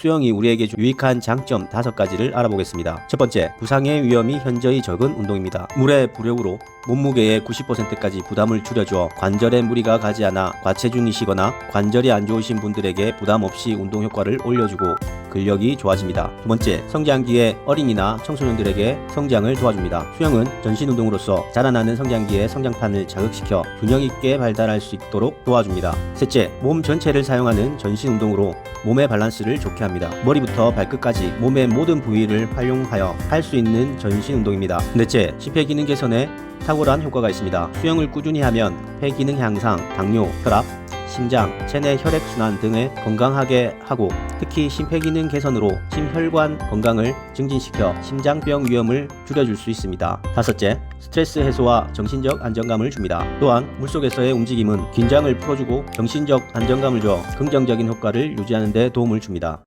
수영이 우리에게 주- 유익한 장점 5가지를 알아보겠습니다. 첫 번째, 부상의 위험이 현저히 적은 운동입니다. 물의 부력으로 몸무게의 90%까지 부담을 줄여주어 관절에 무리가 가지 않아 과체중이시거나 관절이 안 좋으신 분들에게 부담 없이 운동 효과를 올려주고 근력이 좋아집니다. 두 번째, 성장기의 어린이나 청소년들에게 성장을 도와줍니다. 수영은 전신 운동으로서 자라나는 성장기의 성장판을 자극시켜 균형 있게 발달할 수 있도록 도와줍니다. 셋째, 몸 전체를 사용하는 전신 운동으로 몸의 밸런스를 좋게 합니다. 머리부터 발끝까지 몸의 모든 부위를 활용하여 할 수 있는 전신 운동입니다. 넷째, 심폐 기능 개선에 탁월한 효과가 있습니다. 수영을 꾸준히 하면 폐 기능 향상, 당뇨, 혈압, 심장, 체내 혈액 순환 등을 건강하게 하고 특히 심폐기능 개선으로 심혈관 건강을 증진시켜 심장병 위험을 줄여줄 수 있습니다. 다섯째, 스트레스 해소와 정신적 안정감을 줍니다. 또한 물속에서의 움직임은 긴장을 풀어주고 정신적 안정감을 줘 긍정적인 효과를 유지하는 데 도움을 줍니다.